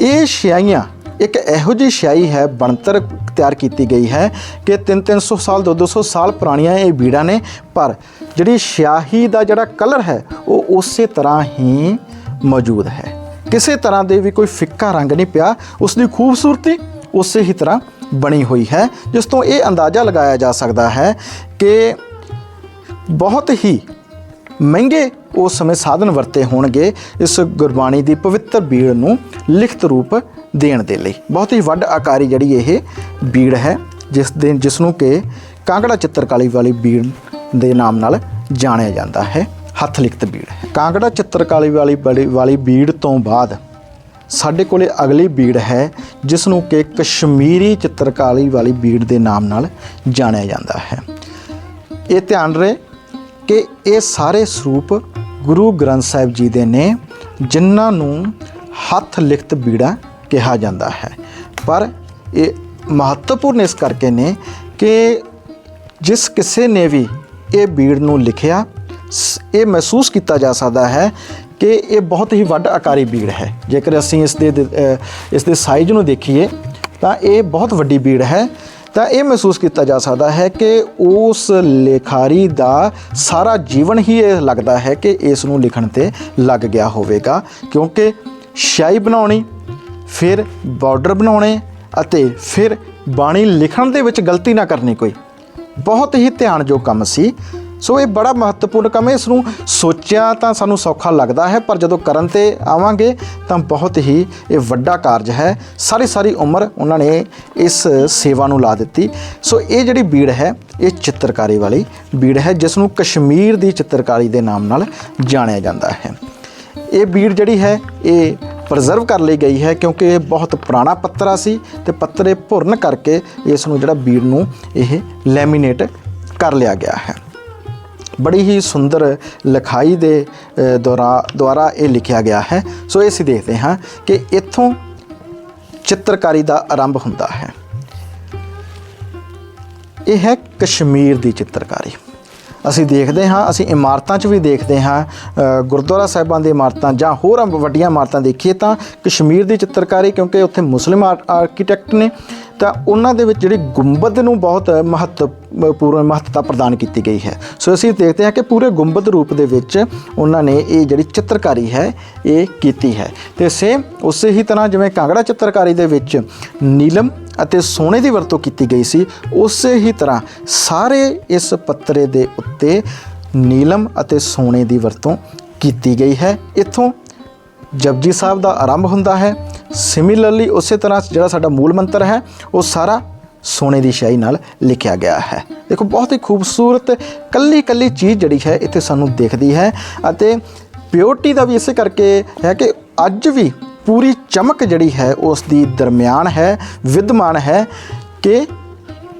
ਇਹ ਸਿਆਹੀਆਂ ਇੱਕ ਇਹੋ ਜਿਹੀ ਸਿਆਹੀ ਹੈ, ਬਣਤਰ ਤਿਆਰ ਕੀਤੀ ਗਈ ਹੈ ਕਿ 3-300 ਸਾਲ 2-200 ਸਾਲ ਪੁਰਾਣੀਆਂ ਇਹ ਬੀੜਾਂ ਨੇ, ਪਰ ਜਿਹੜੀ ਸਿਆਹੀ ਦਾ ਜਿਹੜਾ ਕਲਰ ਹੈ, ਉਹ ਉਸੇ ਤਰ੍ਹਾਂ ਹੀ ਮੌਜੂਦ ਹੈ। ਕਿਸੇ ਤਰ੍ਹਾਂ ਦੇ ਵੀ ਕੋਈ ਫਿੱਕਾ ਰੰਗ ਨਹੀਂ ਪਿਆ ਉਸ ਦੀ ਖੂਬਸੂਰਤੀ ਉਸੇ ਹੀ ਤਰ੍ਹਾਂ ਬਣੀ ਹੋਈ ਹੈ, ਜਿਸ ਤੋਂ ਇਹ ਅੰਦਾਜ਼ਾ ਲਗਾਇਆ ਜਾ ਸਕਦਾ ਹੈ ਕਿ ਬਹੁਤ ਹੀ ਮਹਿੰਗੇ ਉਸ ਸਮੇਂ ਸਾਧਨ ਵਰਤੇ ਹੋਣਗੇ ਇਸ ਗੁਰਬਾਣੀ ਦੀ ਪਵਿੱਤਰ ਬੀੜ ਨੂੰ ਲਿਖਤ ਰੂਪ ਦੇਣ ਦੇ ਲਈ। ਬਹੁਤ ਹੀ ਵੱਡ ਆਕਾਰੀ ਜਿਹੜੀ ਇਹ ਬੀੜ ਹੈ, ਜਿਸ ਦੇ ਜਿਸ ਨੂੰ ਕਿ ਕਾਂਗੜਾ ਚਿੱਤਰਕਾਲੀ ਵਾਲੀ ਬੀੜ ਦੇ ਨਾਮ ਨਾਲ ਜਾਣਿਆ ਜਾਂਦਾ ਹੈ। ਹੱਥ ਲਿਖਤ ਬੀੜ ਹੈ। ਕਾਂਗੜਾ ਚਿੱਤਰਕਾਲੀ ਵਾਲੀ ਬੜੀ ਵਾਲੀ ਬੀੜ ਤੋਂ ਬਾਅਦ ਸਾਡੇ ਕੋਲੇ ਅਗਲੀ ਬੀੜ ਹੈ ਜਿਸ ਨੂੰ ਕਿ ਕਸ਼ਮੀਰੀ ਚਿੱਤਰਕਾਰੀ ਵਾਲੀ ਬੀੜ ਦੇ ਨਾਮ ਨਾਲ ਜਾਣਿਆ ਜਾਂਦਾ ਹੈ। ਇਹ ਧਿਆਨ ਰਹੇ ਕਿ ਇਹ ਸਾਰੇ ਸਰੂਪ ਗੁਰੂ ਗ੍ਰੰਥ ਸਾਹਿਬ ਜੀ ਦੇ ਨੇ, ਜਿਨ੍ਹਾਂ ਨੂੰ ਹੱਥ ਲਿਖਤ ਬੀੜਾ ਕਿਹਾ ਜਾਂਦਾ ਹੈ। ਪਰ ਇਹ ਮਹੱਤਵਪੂਰਨ ਇਸ ਕਰਕੇ ਨੇ ਕਿ ਜਿਸ ਕਿਸੇ ਨੇ ਵੀ ਇਹ ਬੀੜ ਨੂੰ ਲਿਖਿਆ, ਸ- ਇਹ ਮਹਿਸੂਸ ਕੀਤਾ ਜਾ ਸਕਦਾ ਹੈ ਕਿ ਇਹ ਬਹੁਤ ਹੀ ਵੱਡ ਆਕਾਰੀ ਬੀੜ ਹੈ। ਜੇਕਰ ਅਸੀਂ ਇਸ ਦੇ ਇਸ ਦੇ ਸਾਈਜ਼ ਨੂੰ ਦੇਖੀਏ, ਤਾਂ ਇਹ ਬਹੁਤ ਵੱਡੀ ਬੀੜ ਹੈ। ਤਾਂ ਇਹ ਮਹਿਸੂਸ ਕੀਤਾ ਜਾ ਸਕਦਾ ਹੈ ਕਿ ਉਸ ਲੇਖਾਰੀ ਦਾ ਸਾਰਾ ਜੀਵਨ ਹੀ ਇਹ ਲੱਗਦਾ ਹੈ ਕਿ ਇਸ ਨੂੰ ਲਿਖਣ ਤੇ ਲੱਗ ਗਿਆ ਹੋਵੇਗਾ, ਕਿਉਂਕਿ ਸ਼ਾਈ ਬਣਾਉਣੀ, ਫਿਰ ਬਾਰਡਰ ਬਣਾਉਣੇ ਅਤੇ ਫਿਰ ਬਾਣੀ ਲਿਖਣ ਦੇ ਵਿੱਚ ਗਲਤੀ ਨਾ ਕਰਨੀ ਕੋਈ। ਬਹੁਤ ਹੀ ਧਿਆਨਯੋਗ ਕੰਮ ਸੀ। ਸੋ ਇਹ ਬੜਾ ਮਹੱਤਵਪੂਰਨ ਕੰਮ ਹੈ। ਇਸ ਨੂੰ ਸੋਚਿਆ ਤਾਂ ਸਾਨੂੰ ਸੌਖਾ ਲੱਗਦਾ ਹੈ, ਪਰ ਜਦੋਂ ਕਰਨ ਤੇ ਆਵਾਂਗੇ ਤਾਂ ਬਹੁਤ ਹੀ ਇਹ ਵੱਡਾ ਕਾਰਜ ਹੈ। ਸਾਰੀ ਸਾਰੀ ਉਮਰ ਉਹਨਾਂ ਨੇ ਇਸ ਸੇਵਾ ਨੂੰ ਲਾ ਦਿੱਤੀ। ਸੋ ਇਹ ਜਿਹੜੀ ਬੀੜ ਹੈ, ਇਹ ਚਿੱਤਰਕਾਰੀ ਵਾਲੀ ਬੀੜ ਹੈ, ਜਿਸ ਨੂੰ ਕਸ਼ਮੀਰ ਦੀ ਚਿੱਤਰਕਾਰੀ ਦੇ ਨਾਮ ਨਾਲ ਜਾਣਿਆ ਜਾਂਦਾ ਹੈ। ਇਹ ਬੀੜ ਜਿਹੜੀ ਹੈ, ਇਹ ਪ੍ਰੀਜ਼ਰਵ ਕਰ ਲਈ ਗਈ ਹੈ ਕਿਉਂਕਿ ਇਹ ਬਹੁਤ ਪੁਰਾਣਾ ਪੱਤਰਾ ਸੀ ਤੇ ਪੱਤਰੇ ਭੁਰਨ ਕਰਕੇ ਇਸ ਨੂੰ ਜਿਹੜਾ ਬੀੜ ਨੂੰ ਇਹ ਲੈਮੀਨੇਟ ਕਰ ਲਿਆ ਗਿਆ ਹੈ। ਬੜੀ ਹੀ ਸੁੰਦਰ ਲਿਖਾਈ ਦੇ ਦੁਆਰਾ ਦੁਆਰਾ ਇਹ ਲਿਖਿਆ ਗਿਆ ਹੈ। ਸੋ ਇਹ ਅਸੀਂ ਦੇਖਦੇ ਹਾਂ ਕਿ ਇੱਥੋਂ ਚਿੱਤਰਕਾਰੀ ਦਾ ਆਰੰਭ ਹੁੰਦਾ ਹੈ। ਇਹ ਹੈ ਕਸ਼ਮੀਰ ਦੀ ਚਿੱਤਰਕਾਰੀ। ਅਸੀਂ ਦੇਖਦੇ ਹਾਂ, ਅਸੀਂ ਇਮਾਰਤਾਂ 'ਚ ਵੀ ਦੇਖਦੇ ਹਾਂ ਗੁਰਦੁਆਰਾ ਸਾਹਿਬਾਂ ਦੀ ਇਮਾਰਤਾਂ ਜਾਂ ਹੋਰ ਵੱਡੀਆਂ ਇਮਾਰਤਾਂ ਦੇਖੀਏ ਤਾਂ ਕਸ਼ਮੀਰ ਦੀ ਚਿੱਤਰਕਾਰੀ ਕਿਉਂਕਿ ਉੱਥੇ ਮੁਸਲਿਮ ਆਰ- ਆਰਕੀਟੈਕਟ ਨੇ ਤਾਂ ਉਹਨਾਂ ਦੇ ਵਿੱਚ ਜਿਹੜੀ ਗੁੰਬਦ ਨੂੰ ਬਹੁਤ ਮਹੱਤਵਪੂਰਨ ਮਹੱਤਤਾ ਪ੍ਰਦਾਨ ਕੀਤੀ ਗਈ ਹੈ। ਸੋ ਅਸੀਂ ਦੇਖਦੇ ਹਾਂ ਕਿ ਪੂਰੇ ਗੁੰਬਦ ਰੂਪ ਦੇ ਵਿੱਚ ਉਹਨਾਂ ਨੇ ਇਹ ਜਿਹੜੀ ਚਿੱਤਰਕਾਰੀ ਹੈ, ਇਹ ਕੀਤੀ ਹੈ। ਤੇ ਸੇਮ ਉਸੇ ਹੀ ਤਰ੍ਹਾਂ ਜਿਵੇਂ ਕਾਂਗੜਾ ਚਿੱਤਰਕਾਰੀ ਦੇ ਵਿੱਚ ਨੀਲਮ ਅਤੇ ਸੋਨੇ ਦੀ ਵਰਤੋਂ ਕੀਤੀ ਗਈ ਸੀ, ਉਸੇ ਹੀ ਤਰ੍ਹਾਂ ਸਾਰੇ ਇਸ ਪੱਤਰੇ ਦੇ ਉੱਤੇ ਨੀਲਮ ਅਤੇ ਸੋਨੇ ਦੀ ਵਰਤੋਂ ਕੀਤੀ ਗਈ ਹੈ। ਇੱਥੋਂ ਜਪਜੀ ਸਾਹਿਬ ਦਾ ਆਰੰਭ ਹੁੰਦਾ ਹੈ ਸਿਮਿਲਰਲੀ ਉਸੇ ਤਰ੍ਹਾਂ ਜਿਹੜਾ ਸਾਡਾ ਮੂਲ ਮੰਤਰ ਹੈ, ਉਹ ਸਾਰਾ ਸੋਨੇ ਦੀ ਸ਼ਾਈ ਨਾਲ ਲਿਖਿਆ ਗਿਆ ਹੈ। ਦੇਖੋ, ਬਹੁਤ ਹੀ ਖੂਬਸੂਰਤ ਕੱਲੀ ਕੱਲੀ ਚੀਜ਼ ਜਿਹੜੀ ਹੈ, ਇੱਥੇ ਸਾਨੂੰ ਦਿਖਦੀ ਹੈ ਅਤੇ ਪਿਓਰਟੀ ਦਾ ਵੀ ਇਸੇ ਕਰਕੇ ਹੈ ਕਿ ਅੱਜ ਵੀ ਪੂਰੀ ਚਮਕ ਜਿਹੜੀ ਹੈ, ਉਸ ਦੀ ਦਰਮਿਆਨ ਹੈ, ਵਿਦਮਾਨ ਹੈ ਕਿ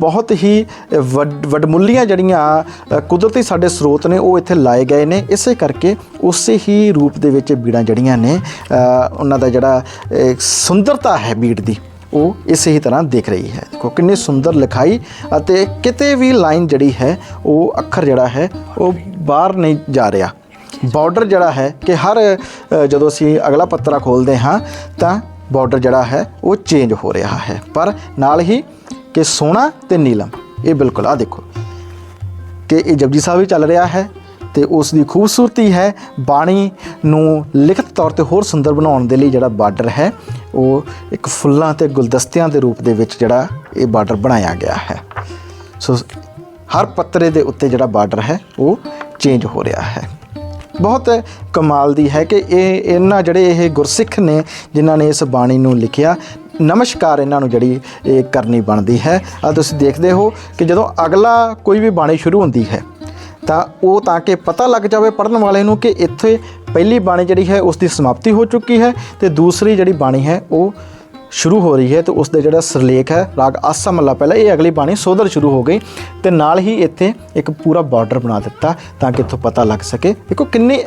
ਬਹੁਤ ਹੀ ਵੱਡ- ਵੱਡਮੁੱਲੀਆਂ ਜਿਹੜੀਆਂ ਕੁਦਰਤੀ ਸਾਡੇ ਸਰੋਤ ਨੇ, ਉਹ ਇੱਥੇ ਲਾਏ ਗਏ ਨੇ। ਇਸੇ ਕਰਕੇ ਉਸੇ ਹੀ ਰੂਪ ਦੇ ਵਿੱਚ ਬੀੜਾਂ ਜਿਹੜੀਆਂ ਨੇ ਉਹਨਾਂ ਦਾ ਜਿਹੜਾ ਸੁੰਦਰਤਾ ਹੈ ਬੀੜ ਦੀ, ਉਹ ਇਸੇ ਹੀ ਤਰ੍ਹਾਂ ਦੇਖ ਰਹੀ ਹੈ। ਦੇਖੋ, ਕਿੰਨੀ ਸੁੰਦਰ ਲਿਖਾਈ ਅਤੇ ਕਿਤੇ ਵੀ ਲਾਈਨ ਜਿਹੜੀ ਹੈ, ਉਹ ਅੱਖਰ ਜਿਹੜਾ ਹੈ, ਉਹ ਬਾਹਰ ਨਹੀਂ ਜਾ ਰਿਹਾ। ਬਾਰਡਰ ਜਿਹੜਾ ਹੈ ਕਿ ਹਰ ਜਦੋਂ ਅਸੀਂ ਅਗਲਾ ਪੱਤਰਾ ਖੋਲਦੇ ਹਾਂ, ਤਾਂ ਬਾਰਡਰ ਜਿਹੜਾ ਹੈ, ਉਹ ਚੇਂਜ ਹੋ ਰਿਹਾ ਹੈ। ਪਰ ਨਾਲ ਹੀ ਕਿ ਸੋਨਾ ਤੇ ਨੀਲਮ ਇਹ ਬਿਲਕੁਲ ਆ ਦੇਖੋ। ਕਿ ਇਹ ਜਪਜੀ ਸਾਹਿਬ ਵੀ ਚੱਲ ਰਿਹਾ ਹੈ ਤੇ ਉਸ ਦੀ ਖੂਬਸੂਰਤੀ ਹੈ। ਬਾਣੀ ਨੂੰ ਲਿਖਤ ਤੌਰ ਤੇ ਹੋਰ ਸੁੰਦਰ ਬਣਾਉਣ ਦੇ ਲਈ ਜਿਹੜਾ ਬਾਰਡਰ ਹੈ, ਉਹ ਇੱਕ ਫੁੱਲਾਂ ਤੇ ਗੁਲਦਸਤਿਆਂ ਦੇ ਰੂਪ ਦੇ ਵਿੱਚ ਜਿਹੜਾ ਇਹ ਬਾਰਡਰ ਬਣਾਇਆ ਗਿਆ ਹੈ। ਸੋ, ਹਰ ਪੱਤਰੇ ਦੇ ਉੱਤੇ ਜਿਹੜਾ ਬਾਰਡਰ ਹੈ, ਉਹ ਚੇਂਜ ਹੋ ਰਿਹਾ ਹੈ। ਬਹੁਤ ਕਮਾਲ ਦੀ ਹੈ ਕਿ ਇਹ, ਇਹਨਾਂ ਜਿਹੜੇ ਇਹ ਗੁਰਸਿੱਖ ਨੇ, ਜਿਨ੍ਹਾਂ ਨੇ ਇਸ ਬਾਣੀ ਨੂੰ ਲਿਖਿਆ ਨਮਸਕਾਰ ਇਹਨਾਂ ਨੂੰ ਜਿਹੜੀ ਇਹ ਕਰਨੀ ਬਣਦੀ ਹੈ। ਆ ਤੁਸੀਂ ਦੇਖਦੇ ਹੋ ਕਿ ਜਦੋਂ ਅਗਲਾ ਕੋਈ ਵੀ ਬਾਣੀ ਸ਼ੁਰੂ ਹੁੰਦੀ ਹੈ, ਤਾਂ ਉਹ ਤਾਂ ਕਿ ਪਤਾ ਲੱਗ ਜਾਵੇ ਪੜਨ ਵਾਲੇ ਨੂੰ ਕਿ ਇੱਥੇ ਪਹਿਲੀ ਬਾਣੀ ਜਿਹੜੀ ਹੈ ਉਸ ਦੀ ਸਮਾਪਤੀ ਹੋ ਚੁੱਕੀ ਹੈ ਤੇ ਦੂਸਰੀ ਜਿਹੜੀ ਬਾਣੀ ਹੈ ਉਹ ਸ਼ੁਰੂ ਹੋ ਰਹੀ ਹੈ ਤੇ ਉਸ ਦੇ ਜਿਹੜਾ ਸਿਰਲੇਖ ਹੈ, ਰਾਗ ਆਸਾ ਮੱਲਾ ਪਹਿਲਾਂ ਇਹ ਅਗਲੀ ਬਾਣੀ ਸੋਧਰ ਸ਼ੁਰੂ ਹੋ ਗਈ ਤੇ ਨਾਲ ਹੀ ਇੱਥੇ ਇੱਕ ਪੂਰਾ ਬਾਰਡਰ ਬਣਾ ਦਿੱਤਾ ਤਾਂ ਕਿ ਇੱਥੋਂ ਪਤਾ ਲੱਗ ਸਕੇ। ਦੇਖੋ ਕਿੰਨੀ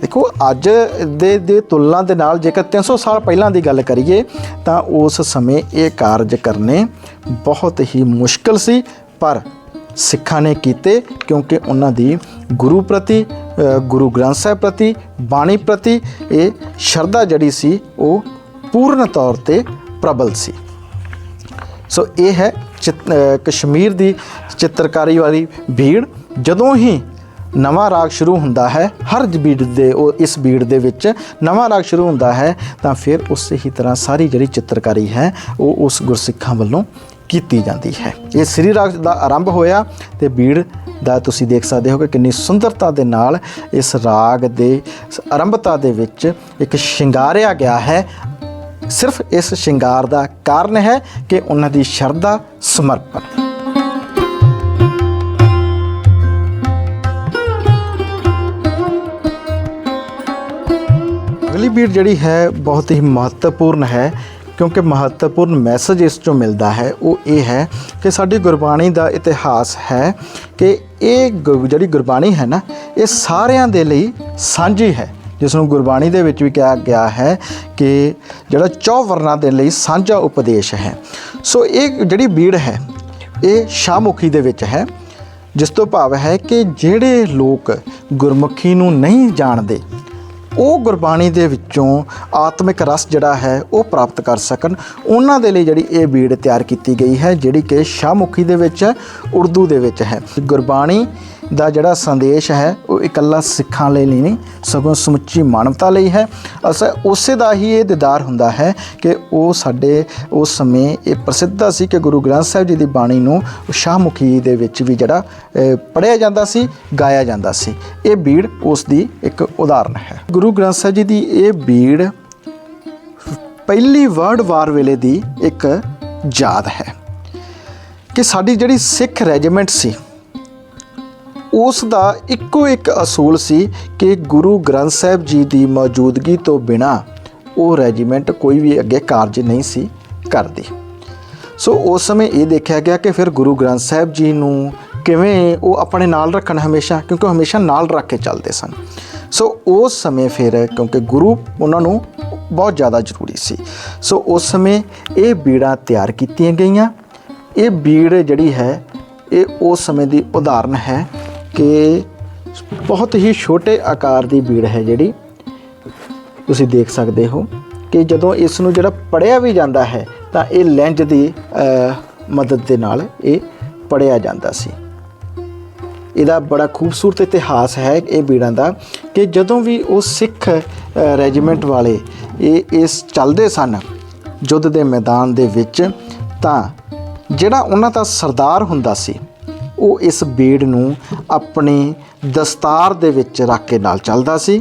ਦੇਖੋ, ਅੱਜ ਦੇ ਦੇ ਤੁਲਨਾ ਦੇ ਨਾਲ ਜੇਕਰ 300 ਸਾਲ ਪਹਿਲਾਂ ਦੀ ਗੱਲ ਕਰੀਏ, ਤਾਂ ਉਸ ਸਮੇਂ ਇਹ ਕਾਰਜ ਕਰਨੇ ਬਹੁਤ ਹੀ ਮੁਸ਼ਕਲ ਸੀ, ਪਰ ਸਿੱਖਾਂ ਨੇ ਕੀਤੇ ਕਿਉਂਕਿ ਉਹਨਾਂ ਦੀ ਗੁਰੂ ਪ੍ਰਤੀ ਗੁਰੂ ਗ੍ਰੰਥ ਸਾਹਿਬ ਪ੍ਰਤੀ, ਬਾਣੀ ਪ੍ਰਤੀ ਇਹ ਸ਼ਰਧਾ ਜਿਹੜੀ ਸੀ, ਉਹ ਪੂਰਨ ਤੌਰ ਤੇ ਪ੍ਰਬਲ ਸੀ। ਸੋ ਇਹ ਹੈ ਚਿਤ- ਕਸ਼ਮੀਰ ਦੀ ਚਿੱਤਰਕਾਰੀ ਵਾਲੀ ਭੀੜ। ਜਦੋਂ ਹੀ ਨਵਾਂ ਰਾਗ ਸ਼ੁਰੂ ਹੁੰਦਾ ਹੈ, ਹਰ ਬੀੜ ਦੇ ਉਹ ਇਸ ਬੀੜ ਦੇ ਵਿੱਚ ਨਵਾਂ ਰਾਗ ਸ਼ੁਰੂ ਹੁੰਦਾ ਹੈ, ਤਾਂ ਫਿਰ ਉਸੇ ਹੀ ਤਰ੍ਹਾਂ ਸਾਰੀ ਜਿਹੜੀ ਚਿੱਤਰਕਾਰੀ ਹੈ, ਉਹ ਉਸ ਗੁਰਸਿੱਖਾਂ ਵੱਲੋਂ ਕੀਤੀ ਜਾਂਦੀ ਹੈ। ਇਹ ਸ੍ਰੀ ਰਾਗ ਦਾ ਆਰੰਭ ਹੋਇਆ ਤੇ ਬੀੜ ਦਾ ਤੁਸੀਂ ਦੇਖ ਸਕਦੇ ਹੋ ਕਿ ਕਿੰਨੀ ਸੁੰਦਰਤਾ ਦੇ ਨਾਲ ਇਸ ਰਾਗ ਦੇ ਆਰੰਭਤਾ ਦੇ ਵਿੱਚ ਇੱਕ ਸ਼ਿੰਗਾਰਿਆ ਗਿਆ ਹੈ। ਸਿਰਫ ਇਸ ਸ਼ਿੰਗਾਰ ਦਾ ਕਾਰਨ ਹੈ ਕਿ ਉਹਨਾਂ ਦੀ ਸ਼ਰਧਾ, ਸਮਰਪਣ। ਅਗਲੀ ਬੀੜ ਜਿਹੜੀ ਹੈ ਬਹੁਤ ਹੀ ਮਹੱਤਵਪੂਰਨ ਹੈ, ਕਿਉਂਕਿ ਮਹੱਤਵਪੂਰਨ ਮੈਸੇਜ ਇਸ ਤੋਂ ਮਿਲਦਾ ਹੈ। ਉਹ ਇਹ ਹੈ ਕਿ ਸਾਡੀ ਗੁਰਬਾਣੀ ਦਾ ਇਤਿਹਾਸ ਹੈ ਕਿ ਇਹ ਗੁ- ਜਿਹੜੀ ਗੁਰਬਾਣੀ ਹੈ ਨਾ, ਇਹ ਸਾਰਿਆਂ ਦੇ ਲਈ ਸਾਂਝੀ ਹੈ। ਜਿਸ ਨੂੰ ਗੁਰਬਾਣੀ ਦੇ ਵਿੱਚ ਵੀ ਕਿਹਾ ਗਿਆ ਹੈ ਕਿ ਜਿਹੜਾ ਚੌ ਵਰਨਾਂ ਦੇ ਲਈ ਸਾਂਝਾ ਉਪਦੇਸ਼ ਹੈ। ਸੋ ਇਹ ਜਿਹੜੀ ਬੀੜ ਹੈ, ਇਹ ਸ਼ਾਹਮੁਖੀ ਦੇ ਵਿੱਚ ਹੈ। ਜਿਸ ਤੋਂ ਭਾਵ ਹੈ ਕਿ ਜਿਹੜੇ ਲੋਕ ਗੁਰਮੁਖੀ ਨੂੰ ਨਹੀਂ ਜਾਣਦੇ ਉਹ ਗੁਰਬਾਣੀ ਦੇ ਵਿੱਚੋਂ ਆਤਮਿਕ ਰਸ ਜਿਹੜਾ ਹੈ ਉਹ ਪ੍ਰਾਪਤ ਕਰ ਸਕਣ। ਉਹਨਾਂ ਦੇ ਲਈ ਜਿਹੜੀ ਇਹ ਬੀੜ ਤਿਆਰ ਕੀਤੀ ਗਈ ਹੈ, ਜਿਹੜੀ ਕਿ ਸ਼ਾਹਮੁਖੀ ਦੇ ਵਿੱਚ ਹੈ, ਉਰਦੂ ਦੇ ਵਿੱਚ ਹੈ। ਗੁਰਬਾਣੀ ਦਾ ਜਿਹੜਾ ਸੰਦੇਸ਼ ਹੈ ਉਹ ਇਕੱਲਾ ਸਿੱਖਾਂ ਲਈ ਨਹੀਂ ਸਗੋਂ ਸਮੁੱਚੀ ਮਾਨਵਤਾ ਲਈ ਹੈ। ਅਸ ਉਸੇ ਦਾ ਹੀ ਇਹ ਦਿਦਾਰ ਹੁੰਦਾ ਹੈ ਕਿ ਉਹ ਸਾਡੇ ਉਸ ਸਮੇਂ ਇਹ ਪ੍ਰਸਿੱਧ ਸੀ ਕਿ ਗੁਰੂ ਗ੍ਰੰਥ ਸਾਹਿਬ ਜੀ ਦੀ ਬਾਣੀ ਨੂੰ ਸ਼ਾਹਮੁਖੀ ਦੇ ਵਿੱਚ ਵੀ ਜਿਹੜਾ ਅ, ਪੜ੍ਹਿਆ ਜਾਂਦਾ ਸੀ ਗਾਇਆ ਜਾਂਦਾ ਸੀ। ਇਹ ਬੀੜ ਉਸ ਦੀ ਇੱਕ ਉਦਾਹਰਨ ਹੈ। ਗੁਰੂ ਗ੍ਰੰਥ ਸਾਹਿਬ ਜੀ ਦੀ ਇਹ ਬੀੜ ਪਹਿਲੀ ਵਰਲਡ ਵਾਰ ਵੇਲੇ ਦੀ ਇੱਕ ਯਾਦ ਹੈ ਕਿ ਸਾਡੀ ਜਿਹੜੀ ਸਿੱਖ ਰੈਜੀਮੈਂਟ ਸੀ ਉਸ ਦਾ ਇੱਕੋ ਇੱਕ ਅਸੂਲ ਸੀ ਕਿ ਗੁਰੂ ਗ੍ਰੰਥ ਸਾਹਿਬ ਜੀ ਦੀ ਮੌਜੂਦਗੀ ਤੋਂ ਬਿਨਾ ਉਹ ਰੈਜੀਮੈਂਟ ਕੋਈ ਵੀ ਅੱਗੇ ਕਾਰਜ ਨਹੀਂ ਸੀ ਕਰਦੀ। ਸੋ ਉਸ ਸਮੇਂ ਇਹ ਦੇਖਿਆ ਗਿਆ ਕਿ ਫਿਰ ਗੁਰੂ ਗ੍ਰੰਥ ਸਾਹਿਬ ਜੀ ਨੂੰ ਕਿਵੇਂ ਉਹ ਆਪਣੇ ਨਾਲ ਰੱਖਣ ਹਮੇਸ਼ਾ, ਕਿਉਂਕਿ ਉਹ ਹਮੇਸ਼ਾ ਨਾਲ ਰੱਖ ਕੇ ਚੱਲਦੇ ਸਨ। ਸੋ ਉਸ ਸਮੇਂ ਫਿਰ ਕਿਉਂਕਿ ਗੁਰੂ ਉਹਨਾਂ ਨੂੰ ਬਹੁਤ ਜ਼ਿਆਦਾ ਜ਼ਰੂਰੀ ਸੀ। ਸੋ ਉਸ ਸਮੇਂ ਇਹ ਬੀੜਾਂ ਤਿਆਰ ਕੀਤੀਆਂ ਗਈਆਂ। ਇਹ ਬੀੜ ਜਿਹੜੀ ਹੈ, ਇਹ ਉਸ ਸਮੇਂ ਦੀ ਉਦਾਹਰਨ ਹੈ। ਕਿ ਬਹੁਤ ਹੀ ਛੋਟੇ ਆਕਾਰ ਦੀ ਬੀੜ ਹੈ ਜਿਹੜੀ। ਤੁਸੀਂ ਦੇਖ ਸਕਦੇ ਹੋ ਕਿ ਜਦੋਂ ਇਸ ਨੂੰ ਜਿਹੜਾ ਪੜਿਆ ਵੀ ਜਾਂਦਾ ਹੈ, ਤਾਂ ਇਹ ਲੈਂਜ ਦੀ ਮਦਦ ਦੇ ਨਾਲ ਇਹ ਪੜਿਆ ਜਾਂਦਾ ਸੀ। ਇਹਦਾ ਬੜਾ ਖੂਬਸੂਰਤ ਇਤਿਹਾਸ ਹੈ ਇਹ ਬੀੜਾਂ ਦਾ ਕਿ ਜਦੋਂ ਵੀ ਉਹ ਸਿੱਖ ਰੈਜੀਮੈਂਟ ਵਾਲੇ ਇਹ, ਇਸ ਚੱਲਦੇ ਸਨ, ਯੁੱਧ ਦੇ ਮੈਦਾਨ ਦੇ ਵਿੱਚ, ਤਾਂ ਜਿਹੜਾ ਉਹਨਾਂ ਦਾ ਸਰਦਾਰ ਹੁੰਦਾ ਸੀ ਉਹ ਇਸ ਬੀੜ ਨੂੰ ਆਪਣੀ ਦਸਤਾਰ ਦੇ ਵਿੱਚ ਰੱਖ ਕੇ ਨਾਲ ਚੱਲਦਾ ਸੀ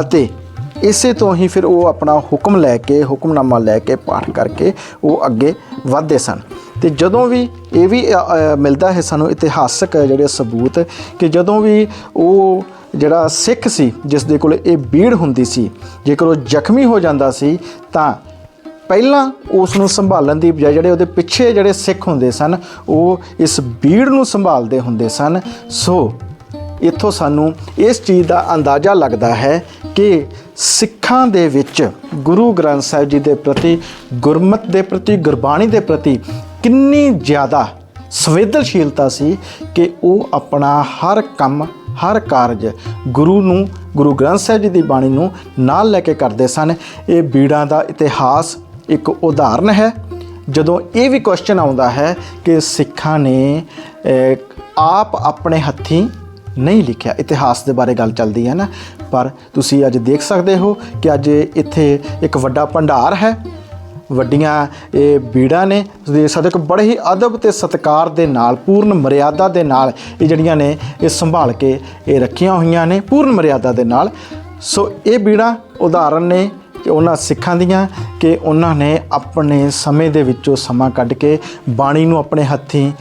ਅਤੇ ਇਸੇ ਤੋਂ ਹੀ ਫਿਰ ਉਹ ਆਪਣਾ ਹੁਕਮ ਲੈ ਕੇ, ਹੁਕਮਨਾਮਾ ਲੈ ਕੇ, ਪਾਠ ਕਰਕੇ ਉਹ ਅੱਗੇ ਵਧਦੇ ਸਨ। ਤੇ ਜਦੋਂ ਵੀ ਇਹ ਵੀ ਮਿਲਦਾ ਹੈ ਸਾਨੂੰ ਇਤਿਹਾਸਕ ਜਿਹੜੇ ਸਬੂਤ ਕਿ ਜਦੋਂ ਵੀ ਉਹ ਜਿਹੜਾ ਸਿੱਖ ਸੀ, ਜਿਸ ਦੇ ਕੋਲ ਇਹ ਬੀੜ ਹੁੰਦੀ ਸੀ, ਜੇਕਰ ਉਹ ਜ਼ਖਮੀ ਹੋ ਜਾਂਦਾ ਸੀ, ਤਾਂ ਪਹਿਲਾਂ ਉਸ ਨੂੰ ਸੰਭਾਲਣ ਦੀ ਬਜਾਏ ਜਿਹੜੇ ਉਹਦੇ ਪਿੱਛੇ ਜਿਹੜੇ ਸਿੱਖ ਹੁੰਦੇ ਸਨ, ਉਹ ਇਸ ਬੀੜ ਨੂੰ ਸੰਭਾਲਦੇ ਹੁੰਦੇ ਸਨ। ਸੋ ਇੱਥੋਂ ਸਾਨੂੰ ਇਸ ਚੀਜ਼ ਦਾ ਅੰਦਾਜ਼ਾ ਲੱਗਦਾ ਹੈ ਕਿ ਸਿੱਖਾਂ ਦੇ ਵਿੱਚ ਗੁਰੂ ਗ੍ਰੰਥ ਸਾਹਿਬ ਜੀ ਦੇ ਪ੍ਰਤੀ, ਗੁਰਮਤ ਦੇ ਪ੍ਰਤੀ, ਗੁਰਬਾਣੀ ਦੇ ਪ੍ਰਤੀ ਕਿੰਨੀ ਜ਼ਿਆਦਾ ਸੰਵੇਦਨਸ਼ੀਲਤਾ ਸੀ ਕਿ ਉਹ ਆਪਣਾ ਹਰ ਕੰਮ, ਹਰ ਕਾਰਜ ਗੁਰੂ ਨੂੰ, ਗੁਰੂ ਗ੍ਰੰਥ ਸਾਹਿਬ ਜੀ ਦੀ ਬਾਣੀ ਨੂੰ ਨਾਲ ਲੈ ਕੇ ਕਰਦੇ ਸਨ। ਇਹ ਬੀੜਾਂ ਦਾ ਇਤਿਹਾਸ ਇੱਕ ਉਦਾਹਰਨ ਹੈ। ਜਦੋਂ ਇਹ ਵੀ ਕੁਐਸਚਨ ਆਉਂਦਾ ਹੈ ਕਿ ਸਿੱਖਾਂ ਨੇ ਆਪ ਆਪਣੇ ਹੱਥੀਂ ਨਹੀਂ ਲਿਖਿਆ। ਇਤਿਹਾਸ ਦੇ ਬਾਰੇ ਗੱਲ ਚੱਲਦੀ ਹੈ ਨਾ। ਪਰ ਤੁਸੀਂ ਅੱਜ ਦੇਖ ਸਕਦੇ ਹੋ ਕਿ ਅੱਜ ਇੱਥੇ ਇੱਕ ਵੱਡਾ ਭੰਡਾਰ ਹੈ। ਵੱਡੀਆਂ ਇਹ ਬੀੜਾਂ ਨੇ ਤੁਸੀਂ ਦੇਖ ਸਕਦੇ ਹੋ ਕਿ ਬੜੇ ਹੀ ਅਦਬ ਤੇ ਸਤਿਕਾਰ ਦੇ ਨਾਲ, ਪੂਰਨ ਮਰਿਆਦਾ ਦੇ ਨਾਲ ਇਹ ਜਿਹੜੀਆਂ ਨੇ, ਇਹ ਸੰਭਾਲ ਕੇ ਇਹ ਰੱਖੀਆਂ ਹੋਈਆਂ ਨੇ, ਪੂਰਨ ਮਰਿਆਦਾ ਦੇ ਨਾਲ। ਸੋ ਇਹ ਬੀੜਾਂ ਉਦਾਹਰਨ ਨੇ। ਕਿ ਉਹਨਾਂ ਸਿੱਖਾਂ ਦੀਆਂ ਕਿ ਉਹਨਾਂ ਨੇ ਆਪਣੇ ਸਮੇਂ ਦੇ ਵਿੱਚੋਂ ਸਮਾਂ ਕੱਢ ਕੇ ਬਾਣੀ ਨੂੰ ਆਪਣੇ ਹੱਥੀਂ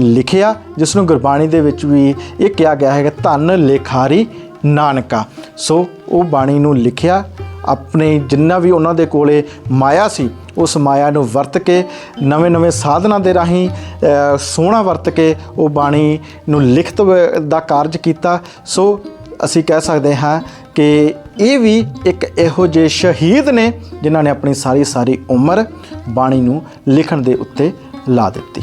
ਲਿਖਿਆ, ਜਿਸ ਨੂੰ ਗੁਰਬਾਣੀ ਦੇ ਵਿੱਚ ਵੀ ਇਹ ਕਿਹਾ ਗਿਆ ਹੈ ਕਿ ਧੰਨ ਲੇਖਾਰੀ ਨਾਨਕਾ। ਸੋ ਉਹ ਬਾਣੀ ਨੂੰ ਲਿਖਿਆ, ਆਪਣੇ ਜਿੰਨਾ ਵੀ ਉਹਨਾਂ ਦੇ ਕੋਲੇ ਮਾਇਆ ਸੀ, ਉਸ ਮਾਇਆ ਨੂੰ ਵਰਤ ਕੇ, ਨਵੇਂ-ਨਵੇਂ ਸਾਧਨਾਂ ਦੇ ਰਾਹੀਂ ਸੋਹਣਾ ਵਰਤ ਕੇ ਉਹ ਬਾਣੀ ਨੂੰ ਲਿਖਤ ਵ- ਦਾ ਕਾਰਜ ਕੀਤਾ। ਸੋ ਅਸੀਂ ਕਹਿ ਸਕਦੇ ਹਾਂ ਕਿ ਇਹ ਵੀ ਇੱਕ ਇਹੋ ਜਿਹੇ ਸ਼ਹੀਦ ਨੇ ਜਿਨ੍ਹਾਂ ਨੇ ਆਪਣੀ ਸਾਰੀ ਸਾਰੀ ਉਮਰ ਬਾਣੀ ਨੂੰ ਲਿਖਣ ਦੇ ਉੱਤੇ ਲਾ ਦਿੱਤੀ।